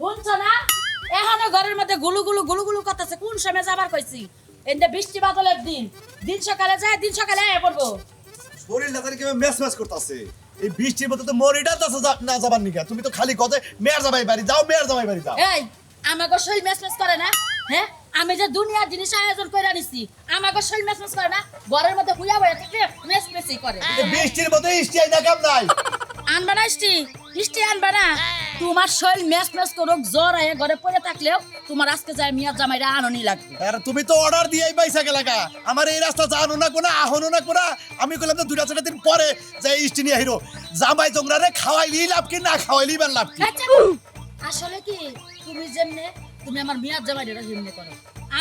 শুনছো না? এখনও ঘরের মধ্যে গুলু গুলু গুলু গুলু করতেছে। কোন সময় যাবার কইছি? এতে বৃষ্টি বাদলের দিন। দিন সকালে যায় দিন সকালে আয়া পড়ব। শরীরটা তার কেমন ম্যাচ ম্যাচ করতেছে। এই বৃষ্টির মধ্যে তো মরিটা যাচ্ছে না যাবার নিকা। তুমি তো খালি কথা মেয়ের জামাই বাড়ি যাও মেয়ের জামাই বাড়ি যাও। এই আমাকে শরীর মেস মেস করে না? হ্যাঁ? আমি যে দুনিয়ার জিনিস আয়োজন করে আনিছি আমাকে শরীর মেস মেস করে না? ঘরের মধ্যে হুইয়া বয়ে থেকে মেস মেসই করে? বৃষ্টির মধ্যে স্টিয়াই না কাম নাই? আনবা না ইষ্টি ইষ্টি আনবা না। তোমার শরীর মেস মেস করুক জ্বর আয়ে ঘরে পড়ে থাকলেও তোমার আজকে যায় মিয়ার জামাইরা আননি লাগবে। আর তুমি তো অর্ডার দিয়েই পাইছা গেলাকা আমার এই রাস্তা জানো না কোনা আহনো না কোনা? আমি কইলাম তো দুটা চারটা দিন পরে যে স্টি নিয়ে হিরো জামাই তোমরা খাওয়াইলি লাভ কি না খাওয়াইলি বা লাভ কি? আচ্ছা, আসলে কি তুমি যেমনে তুমি আমার মিয়ার জামাইরা হিমনে করো।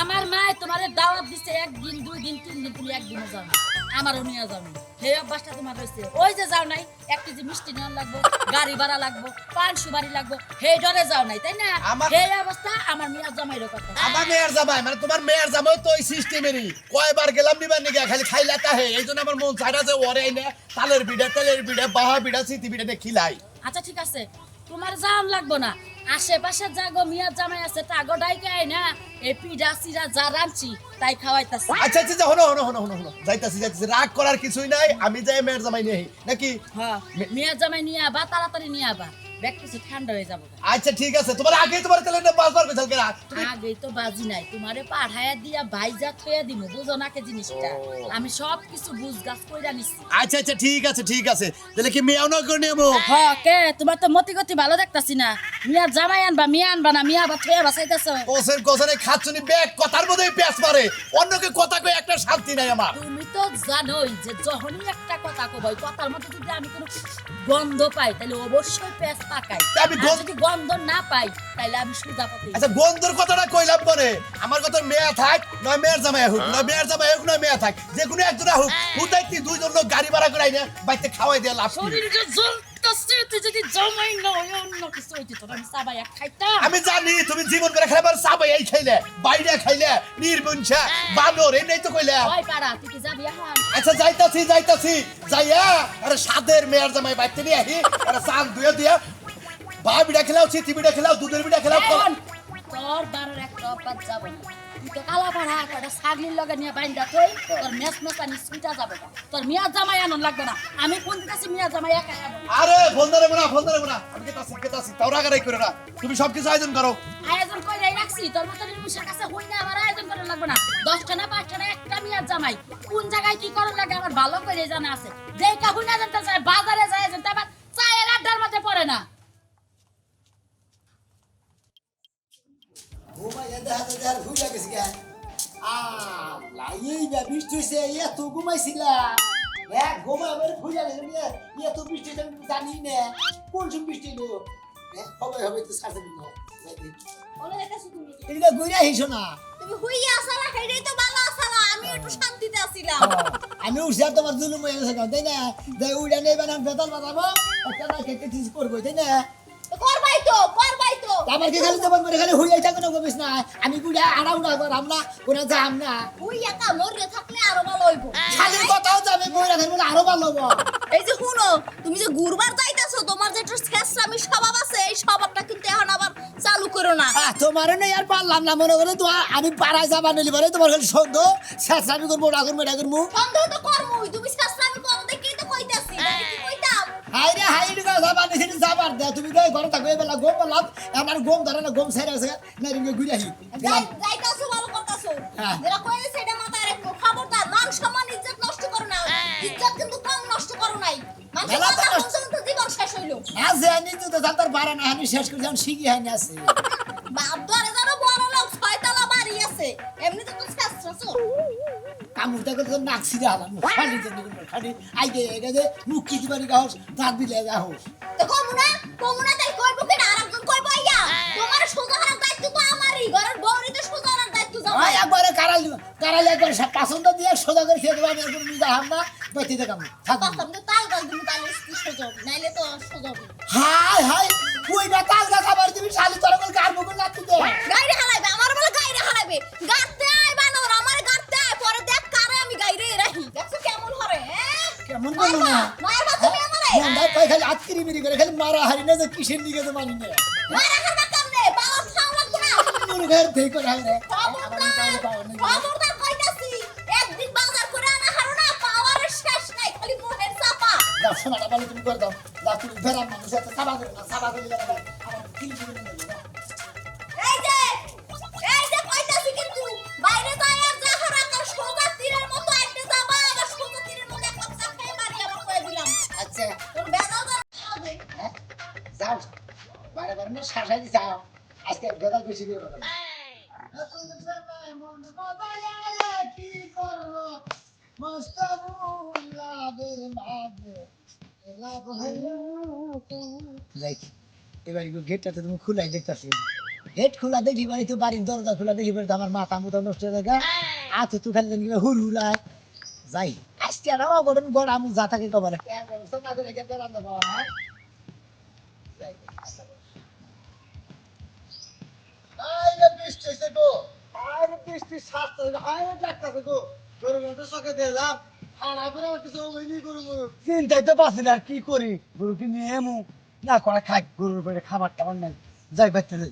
আমার মা তোমারে দাওয়াত দিছে একদিন দুই দিন তিন দিন তুমি একদিনও যাও না। আমারও নিয়ে যাও না। সেই অভ্যাসটা তোমার রয়েছে ওই যে যাও নাই এক কেজি মিষ্টি নেওয়ার লাগবো গাড়ি ভাড়া লাগবো পান সুপারি লাগবো সেই ডরে যাও নাই তাই না? সেই অবস্থা আমার মিয়ার জামাইরও কথা। আমার মেয়ের জামাই মানে তোমার মেয়ের জামাই তো ওই সিস্টেমেরই কয়বার গেলাম নিবার নিগে খালি খাইলা তাহে এই জন্য আমার মন চাইরা যে ওরে না তালের বিড়া তেলের বিড়া বাহা বিড়া সিটি বিড়া খিলাই। আচ্ছা ঠিক আছে। তোমার জাম লাগবো না। আশেপাশে জাগো মিয়া জামাই আছে তাগো ডাইকে আই না। এ পিডা সিরা যা রাঁচি তাই খাওয়াইতাছে। আচ্ছা আচ্ছা আচ্ছা, হনো হনো হনো হনো যাইতাছি যাইতাছি রাগ করার কিছুই নাই আমি যাই মেয়ের জামাই নিয়ে নাকি? হ্যাঁ মিয়া জামাই নিয়ে আবা তাড়াতাড়ি নিয়ে আবা। ব্যাগ কিছু ঠান্ডা হয়ে যাব আচ্ছা ঠিক আছে। তোমার আগে তোমার তেলে না পাঁচবার কইছাল কেনা আগেই তো বাজি নাই। তোমারে পাঠায়া দিয়া ভাইজা থইয়া দিমু বুঝো না কে জিনিসটা? আমি সব কিছু বুঝ গাছ কইরা নিছি। আচ্ছা আচ্ছা ঠিক আছে ঠিক আছে। তাহলে কি মেয়েও না করে নেব হ্যাঁ কে? তোমার তো মতি গতি ভালো দেখতাছি না। মিয়া জামাই আনবা মিয়া আনবা না মিয়া আবার থইয়া বাসাইতেছ কোসেন কোসেনে খাচ্ছনি ব্যাগ কথার মধ্যেই প্যাস মারে। অন্যকে কথা কই একটা শান্তি নাই আমার। তো জানোই যে যখনই একটা কথা কবই কথার মধ্যে যদি আমি কোনো গন্ধ পাই তাহলে অবশ্যই পেঁচ পাকাই। আমি আর যদি গন্ধ না পাই তাহলে আমি সুজা পাতি আচ্ছা বন্ধুর কথাটা কইলাম পরে। আমার কথা মেয়ে থাক নয় মেয়ের জামাই হোক নয় মেয়ের জামাই হোক নয় মেয়ে থাক যে কোনো একজন হোক হুদাই তুই দুইজন লোক গাড়ি ভাড়া করে আইনা বাইতে খাওয়াই দিয়ে লাভ কি? শরীর জ্বলতেছে তুই যদি জমাই নয় অন্য কিছু আমি সাবাই এক খাইতাম। আমি জানি তুমি জীবন করে খাইলে বাইরে খাইলে নির্বংশা বানর তো কইলে। ওই পাড়া তুই কি যাবি এখন? আচ্ছা যাইতাছি যাইতাছি। যাইয়া আরে সাদের মেয়ের জামাই বাইতে নিয়ে আহি আরে চান দুয়ে দিয়া বা বিড়া খেলাও চিতি বিড়া খেলাও দুধের বিড়া খেলাও তোর বারোর একটা অপাত যাব। না তো কালা পাড়া কটা ছাগলির লগে নিয়ে বাইন্দা তুই তোর মেস মেসানি সুইটা যাবে না। তোর মিয়া জামাই আনন লাগবে না। আমি কোন কাছে মিয়া জামাই একা আরে ফোন ধরে না ফোন ধরে না আমি কেতাছি কেতাছি তাও রাগারাই করে না। তুমি আয়োজন করো। আয়োজন করে রাখছি তোর মতো নির্মুষের কাছে হই না আমার আয়োজন করা লাগবে না। দশটা না পাঁচটা না একটা মিয়া জামাই। কোন জায়গায় কি করার লাগে আমার ভালো করে জানা আছে। যে কাহু না জানতে চায় বাজারে এই বা বৃষ্টি হয়েছে এত ঘুমাইছিলাম গেছে এত বৃষ্টি হয়েছে আমি জানি না কোন সময় বৃষ্টি হলো হবে হবে তো সাথে এটা ঘুরে না তুমি হুইয়া আসালা খাইলেই তো ভালো আসালা আমি একটু শান্তিতে আছিলাম আমি উঠছি তোমার জুলুম হয়ে গেছে তাই না যে বেতন কেনা কেটে ঠিক করব তাই না করবাই তো করবাই আমার খালি তোমার মনে খালি থাকো না না আমি গুড়া আড়া উড়া করাম না কোনা যাম না। হুইয়া কা মরে থাকলে আরও ভালো হইব। খালির কথাও যাবে থাকবে আরও ভালো এই যে শুনো তুমি যে ঘুরবার যাইতাছো তোমার যে একটু শেষরামি স্বভাব আছে এই স্বভাবটা কিন্তু এখন আবার চালু করো না। আহ, তোমার নেই আর পারলাম না মনে করে আমি পাড়ায় যাবা নিলি পারে তোমার খালি সন্দেহ আমি করব ওটা করব এটা করব। সন্দেহ তো তুমি শেষরামি করো দেখেই তো কইতাছি। কি হাই রে হাই রে যাবা নিছি যাবার দে। তুমি তো ঘরে থাকবে এবেলা গম বললাম আমার গম ধরে না গম সাইরা আছে না রিঙ্গে ঘুরে আসি। যাইতাছো ভালো করতাছো। হ্যাঁ। যেটা কইলে সেটা মাথায় রাখো। খবরদার মান সম্মান ইজ্জত নষ্ট করো না। ইজ্জত কিন্তু কম নষ্ট করো নাই। মানুষের মেলা কথা নষ্ট- শুনতে জীবন শেষ হইল। আছে আমি তো তার বাড়া না আমি শেষ করে যখন শিখি হাইনি আছে। বাপ ধরে ধরো বড় লোক ছয়তলা বাড়ি আছে। এমনিতে তো শাস্ত্র কামড় দেখে তো নাক ছিঁড়ে হলাম। খালি তো খালি। আইগে গেছে মুখ কিছু বাড়ি গাহস দাঁত দিলে গাহস তো কমুনা কমুনা তাই কইব কি না? আরেকজন কইব আইয়া। তোমার সোজা হারার দায়িত্ব তো আমারই। ঘরের বউরই তো সোজা হারার দায়িত্ব যাও ওই একবারে কারাল কারাল একবারে সব পছন্দ দিয়ে সোজা করে খেয়ে দেবো আমি একবার নিজে হাম। না বেঁচে দেখাম থাকব কথা তাল গাল তুমি তাহলে সোজা নাইলে তো সোজা হাই হাই কই না তাল খাবার শালি তোর বল না তুই গাইরে হারাইবে আমার বলে গাইরে হারাইবে গাতে হ্যাঁ কেমন করল না। আমারে। মন্দার কই খালি আতকিরি মিরি করে খালি মারা হারি না যে কিসের দিকে তো মানি না। ঘর থেকে করে হাই রে আনা হারো না পাওয়ারের শেষ নাই খালি মোহের চাপা। দাও শোনাটা বলে তুমি করে দাও। দাও তুমি বেরাম মানুষ এত সাবা করে না সাবা করে আমার কিলি এবার গেটটাতে তুমি খোলাই দেখতেছি। গেট খোলা দেখি বাড়ি তো বাড়ির দরজা খোলা দেখি বাড়ি তো আমার মাথা মুথা নষ্ট হয়ে যায় আতো তো খালি হুল যাই, আজকে আর আমার আমি যা থাকে কবার। আরে বৃষ্টি হইছে গো। আরে বৃষ্টি শাস্ত আরে ডাক্তার গো। গরু তো দিলাম চিন্তাই পাচ্ছি না আর কি করি। গরু কি নিয়ে এমু। না করা খাই গরুর উপরে খাবার টাবার নাই। যাই বাইতে যাই।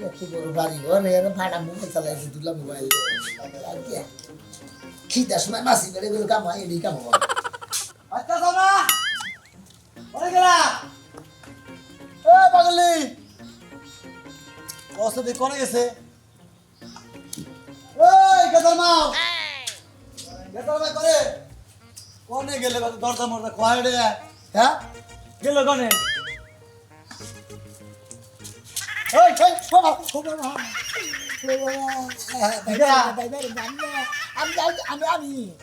এত বড় বাড়ি ঘর এর ভাড়া মোবাইল চালাই দুলা মোবাইল খিদার সময় মাসি বেড়ে গেল কাম হয় এডি কাম হয় আচ্ছা সোনা ওরে গেলা এ পাগলি ওসবে কোনে গেছে ওই গেদার মাও গেদার মাও করে কোনে গেলে দরজা মরজা খোয়া রে গেল কোনে ওই ওই বাবা ও বাবা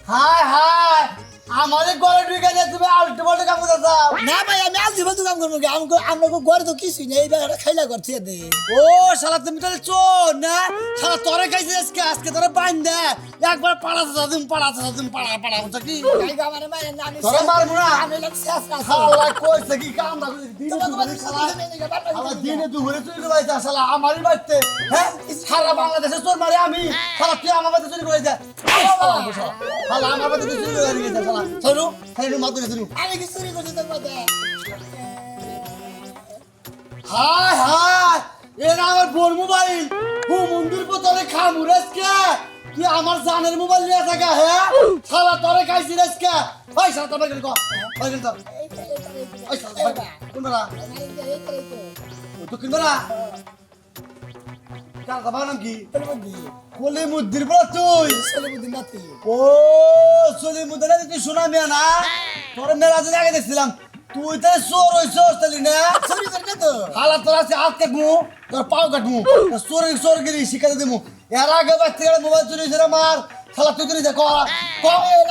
হাই হাই। আমাদের ঘরে ঢুকে যায় তুমি আলটু পাল্টু কাম করতে না ভাই আমি আজ জীবন কাম করব আমি আমাকে ঘরে তো কিছুই নেই এবার খাইলা করছে দে ও শালা তুমি তাহলে চোর না? শালা তোরে খাইছে আজকে আজকে তোরে বাইন দে একবার পাড়াতে যা তুমি পাড়াতে যা তুমি পাড়া পাড়া বুঝছ কি? আমার মায়ের নাম তোরে মারবো না। আমি লোক শেষ কাজ। শালা কইছে কি কাম না দিনে দুপুরে শালা শালা দিনে দুপুরে চুরি করে যা শালা আমারই বাড়িতে হ্যাঁ? সারা বাংলাদেশে চোর মারে আমি। শালা তুই আমার বাড়িতে চুরি করে যা শালা আমার বাড়িতে চুরি করে নিয়ে যা শালা চলো খালি। মাত্র চুরি আমি কি চুরি করছি তোর মধ্যে হায় হায় এরা আমার বোর মোবাইল। হু মন্দির তুই আমার জানের মোবাইল নিয়ে থাকা হ্যাঁ শালা তোরে খাইছি রেসকে ওই তোরে ওই ওই কোন বেলা ও তো কোন বেলা কার কথা নাম কি? বলা তুই। ও তুই শোনা মিয়া না? তোর মেলা আগে দেখছিলাম। তুই তো চোর হইছস তালি না? চুরি তো? হালা তোর আছে হাত কাটমু তোর পাও কাটমু। তোর চোরে চোর গিরি শিখাতে দিমু। এর আগে বাচ্চা মোবাইল চুরি হয়েছে মার। শালা তুই করে দেখো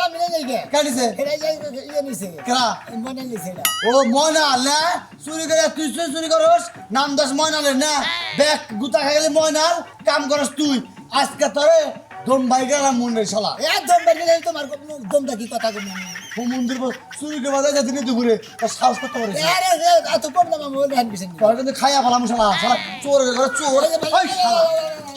আমি নেই গে কাটিছে এরা যাই ইয়ে নিছে কেরা? মনে নিছে ও ময়না না চুরি করে তুই চুরি করস নাম দাস ময়নালের না। ব্যাগ গুতা খাই গেলে ময়নাল কাম করস তুই। আজকে তোরে দম ভাই গেলাম মনের শালা। একদম বেরিয়ে গেলে তোমার দমটা কি কথা কম ও মন্দির পর চুরি করে বাজায় যা দিনে দুপুরে তোর সাহস করতে পারিস আরে এত কম দাম কিন্তু খাইয়া ফেলাম শালা শালা চোর চোর।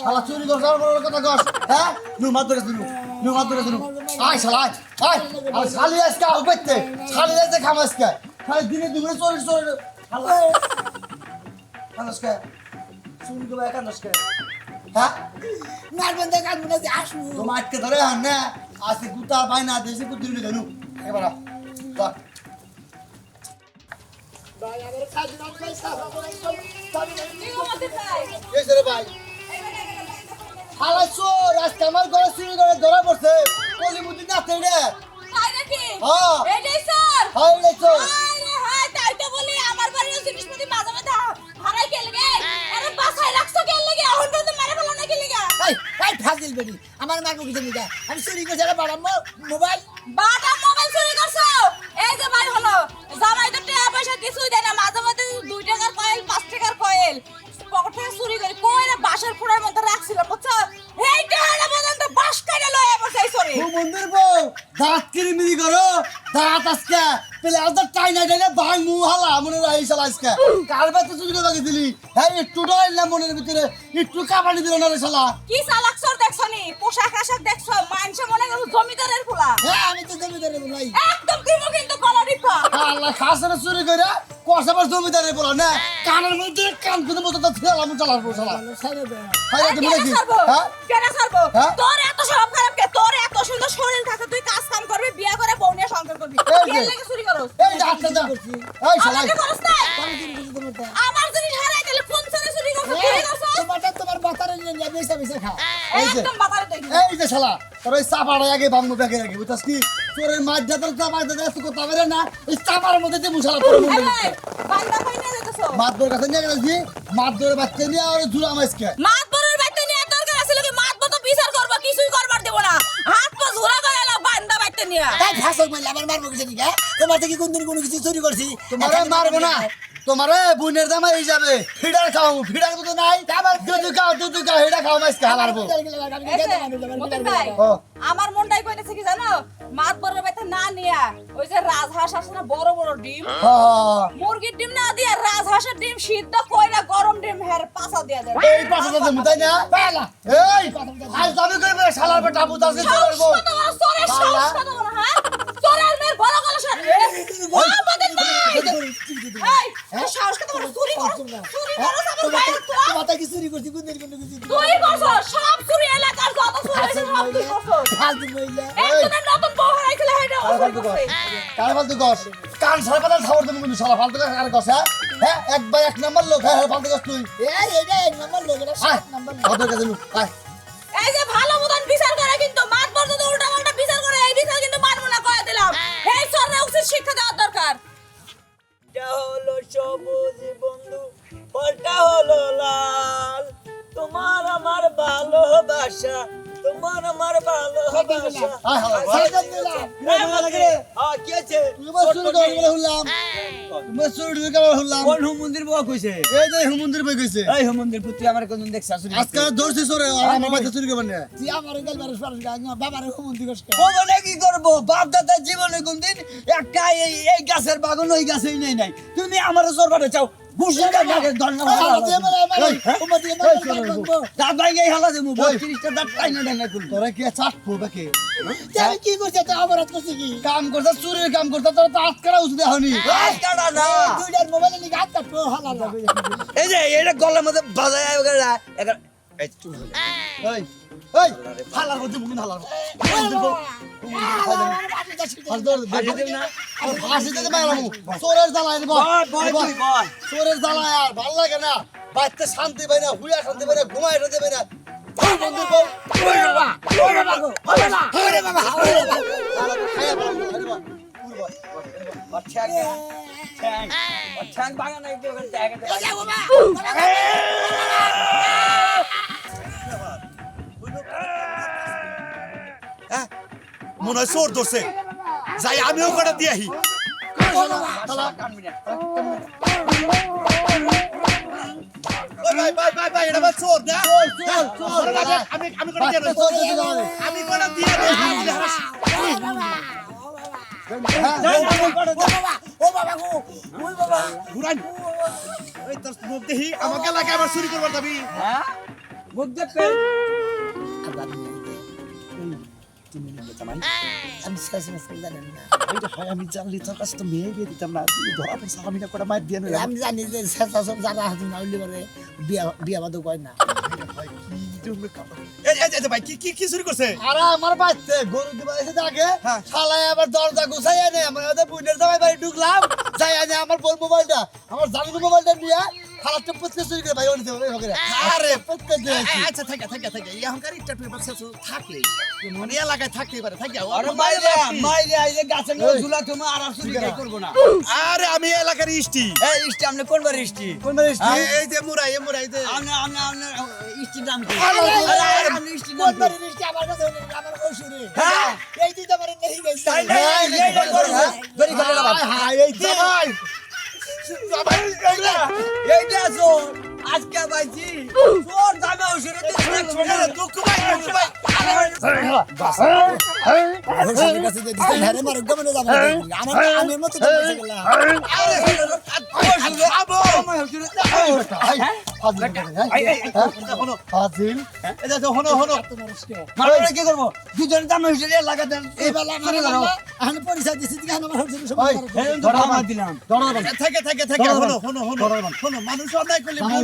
শালা চুরি করছ আর বড় কথা কস। হ্যাঁ? নু মাত ধরে দিনু নু মাত ধরে দিনু আয় শালা আয় আয়। আর শালি আজকে আউ পেতে শালি আজকে খাম আজকে। খালি দিনে দুপুরে চোর চোর শালা। কানসকে চুরি করে কানসকে হ্যাঁ? মারবেন দেখ আমি না আসব তো মাটকে ধরে হান না। আজকে গুতা পাই না দেশে কুত্তি নিয়ে জানু এবার যা। ভাই আমার কাজ না পয়সা এসে রে ভাই। হালা চোর আজকে আমার ঘরে চুরি করে ধরা পড়ছে। কলিমুদ্দিন আছে রে। হ্যাঁ। এটাই চোর হ্যাঁ এটাই চোর ফাজিল বেরি আমার মার মুখে জমি যায় আমি চুরি করছি আরে বাড়া মোবাইল বাড়া মোবাইল চুরি করছ? এই যে ভাই হলো জামাই তো টাকা পয়সা কিছুই দেয় না দাঁত কিরিমিরি করো। দাঁত আজকে পেলে আজকে টাইনা টাইনা ভাই মু হালা মনে হয় শালা আজকে। কার বাতে চুরি করে দিলি হ্যাঁ একটু ডাইলাম মনের ভিতরে একটু কাবানি দিল না রে শালা। কি চালাক দেখছ নি? পোশাক আশাক দেখছ? মানুষ মনে করো জমিদারের ফুলা হ্যাঁ আমি তো জমিদারে বলাই একদম দিমু কিন্তু রিফা আল্লাহ খাসরে চুরি করে কষাবার জমিদারে বলা না? কানের মধ্যে কান মতো তো ফেলাম চালার বউ শালা। হাই কেন নাকি হ্যাঁ? কেন ছাড়বো? হ্যাঁ? তোর ডাক্তার এই শালা আমাকে করস না আমার জিনিস হারাই গেলে কোন ছেলে চুরি করছ চুরি করছ তোমারটা তোমার বাতারে নিয়ে যাবে বেসা বেসা খা। এই যে একদম বাতারে দেখি এই যে শালা তোর ওই চাপাটা আগে বামু ব্যাগে রাখি বুঝছিস কি? তোর মাছ জাতের চাপা দাদা এত কথা বেরে না এই চাপার মধ্যে যে মুশালা তোর মুন্ডে বান্দা কই নিয়ে যেতেছো মাছ ধরে কাছে নিয়ে গেছি মাছ ধরে বাচ্চা নিয়ে আর ঝুলা মাছকে। মাত নিয়ে এই ফাঁসক মাইলে আবার মারবো কিছু নিকা তোমার থেকে কোন দিন কোনো কিছু চুরি করছি? তোমারে মারবো না। তোমারে বুনের দামা এই যাবে। ফিডার খাও ফিডার মতো নাই। দুধ খাও দুধ খাও হেডা খাও মাছকে হালারবো এই যে, মতিন ভাই, ও। আমার মনটাই কইতেছে কি জানো? মাত বড় বাইতে না নিয়া ওই যে রাজহাঁস আছে না বড় বড় ডিম হ্যাঁ মুরগির ডিম না দিয়া রাজহাঁসের ডিম সিদ্ধ কইরা গরম ডিম হের পাছা দিয়া দেয়। এই পাছা তো মুতাই না? এই আজ দাবি করবে শালার বেটা বুতাস কে সাহস করব কত বড়, সাহস কত বড়, হ্যাঁ? মেয়ের বড় গলা সার। ও, মতিন ভাই! এই, তোর সাহস কত বড়, চুরি করো, চুরি করো, আমার ভাইয়ের তো। মাথা কি চুরি করছি কোন দিন কোনো কিছু তুই করছ, সব চুরি এলাকার যত চুরি হয়েছে সব তুই করছ। ফালতু মহিলা একজনের নতুন বউ হারাইছিল, হেইটা ও চুরি করছে। কার ফালতু গস কান সারা পাতা খাবার তুমি কিন্তু শালা ফালতু কার গস হ্যাঁ হ্যাঁ এক বাই এক নাম্বার লোক হ্যাঁ ফালতু গস তুই এই এটা এক নাম্বার লোক এটা সাত নাম্বার লোক ওদের কাছে এই যে ভালো উচিত শিক্ষা দেওয়া দরকার। এটা হলো সবুজ বন্ধু ফলটা হলো লাল। তোমার আমার ভালোবাসা তোমার আমার ভালোবাসা বউ কইছে? এই যে কইছে। এই হুমন্দির পুত্র আমার কোন দেখছ আসুন আজকে ধরছি সরে আমার বাচ্চা চুরি করবেন না তুই আমার গাল বারো সরস গাল বাবার হুমন্দি কষ্ট ওখানে কি করব? বাপ দাদা জীবনে কোনদিন একটা এই এই গাছের বাগান ওই গাছেই নেই নাই। তুমি আমার চাও তোরা কি চাটবো বাকে আমি কি করছি তো অপরাধ করছি কি? কাম করছে চুরির কাম করছে তোরা তো আজকারা উচিত হয়নি দুইটার মোবাইলে নিয়ে হাত কাটবো হালা এই যে এটা গলার মধ্যে বাজায় হয়ে এই হালার মধ্যে মুখ হালার চোরের জ্বালায় আর ভালো লাগে না বাড়িতে শান্তি পাই না হুইয়া শান্তি পাই না ঘুমায় শান্তি পাই না ওই বন্ধুর বউ, মনে হয় চোর ধরছে। যাই, আমিও কটা দিয়ে আহি। আমার আমাকে লাগে আবার চুরি করবার যাবি হ্যাঁ? দেখতে আমি শেষ করে জানেন না। হয় আমি জানলি তোর কাছে তো মেয়ে বিয়ে দিতাম না। তুই ধরা পড়ছে আমি না কটা মার দিয়ে আমি জানি যে শেষ হাতে না বিয়া বিয়া কয় না। ভাই আমার বাচ্চা গরু দিবা এসে আগে হ্যাঁ। শালায় আবার দরজা গুছাই আনে আমার বুনের জামাই বাড়ি ঢুকলাম যাই আনে আমার বোন মোবাইলটা। আমার জানুর মোবাইলটা নিয়ে খালাটা পুচকে চুরি করে ভাই ওনি দেবে হবে আরে পুচকে দিয়েছি আচ্ছা থাকে থাকে থাকে এই অহংকার ইচ্ছা পেপার শেষ থাকে মানে এলাকায় থাকতে পারে থাকে আরে মাইরে মাইরে এই যে গাছের লোক ঝুলা তুমি আর আর চুরি করব না। আরে আমি এলাকার ইষ্টি। এই ইষ্টি আপনি কোন বার ইষ্টি? কোন বাড়ি এই যে মুরাই এই মুরাই যে। আপনি আপনি আপনি স্টির নাম কি? আরে, স্টির কোন নাম কি? বাড়ির মিষ্টি আমার কাছে আমার শ্বশুরে। হ্যাঁ? এই দুইটা বাড়ির নেই গেছে। তাই না? এই, এই, এই, গরু, হ্যাঁ? গরু খেলে না বাপ। হায়, এই জামাই। এইটা আছো আজকে পাইছি তোর দামে ওষুধে দুঃখ হ্যাঁ। করব? দুজনের দামে ওষুধে লাগাতে এই বেলা আমার এখন পরিচয় দিলাম থেকে থেকে থেকে। হনো হনো হনো হনো মানুষ অন্যায় করলে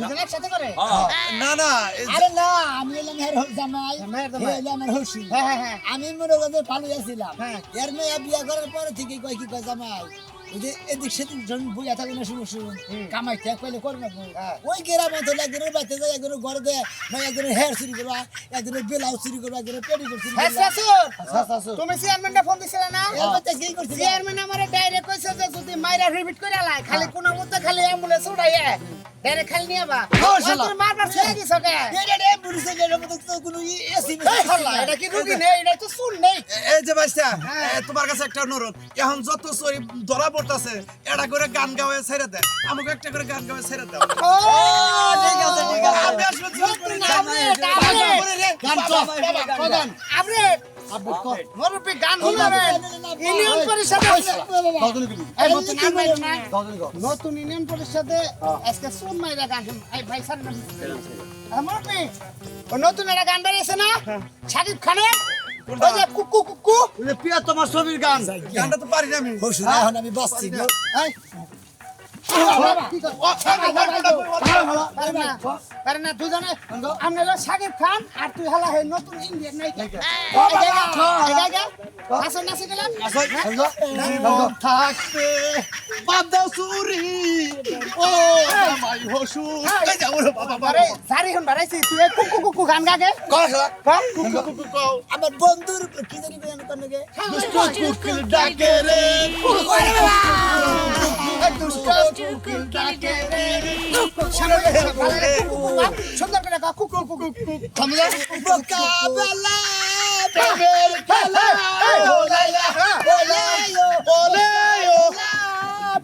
দুজন একসাথে করে? না না আরে আমি জামাই, আমার হসি। আমি মনে করতে পালিয়েছিলাম এর মেয়ে বিয়ে করার পরে থেকে কয় কি কয় জামাই? যে এদিক সেদিক যখন বইয়া থাকে না শুনো শুন কামাই ঠেক পাইলে করবে ওই গ্রামে তো একজনের বাড়িতে যায় একজনের ঘরে দেয় না একজনের হেয়ার চুরি করবা একজনের ব্লাউজ চুরি করবা একজনের পেটিকোট চুরি করবা। তুমি চেয়ারম্যানটা ফোন দিছিলে না? কি চেয়ারম্যান আমারে ডাইরেক্ট কইছে যে যদি মাইরা রিপিট করে লাই খালি কোন মধ্যে খালি অ্যাম্বুলেন্স উড়াইয়া ডাইরেক্ট খালি নিয়ে বা তোর মারবার ছেড়ে দিছ কে এটা রে পুলিশে গেলে মতো তো কোনো এসি এই এটা কি রুগী নেই? এটা তো শুন নেই। এই যে বাইস্তা তোমার কাছে একটা অনুরোধ। এখন যত চোরি ধরা পড়তাছে এটা করে গান গাওয়া ছেড়ে দেয় আমাকে একটা করে গান গাওয়া ছেড়ে দাও। ঠিক আছে ঠিক আছে। আসলে করি। গান আপনি নতুন ইউনিয়ন পরিষদে। আজকে শুন মাইরা গান শুন ভাই স্যার নতুন একটা গান বেরিয়েছে না? শাকিব খানের? ওই যে কুকু কুকু প্রিয়া তোমার ছবির গান। গানটা তো পারি না আমি। হসুর আমি বাঁচছি শাকিব খান আর তুই হলা হে নতুন ইন্ডিয়ান নাই নাচে নাচে গেলাম থাকতে বাদ চুরি ও বাবা আরে সারি হন বাড়াইছি তুই কুকু আমার বন্ধুর কি জানি গান করনে গে ডাকে রে কুকুর সুন্দর করে গা কুকু কুকু মোকাবেলা প্রেমের খেলা ও লাইলা বলে বলে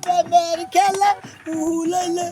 প্রেমের খেলা উলাইলে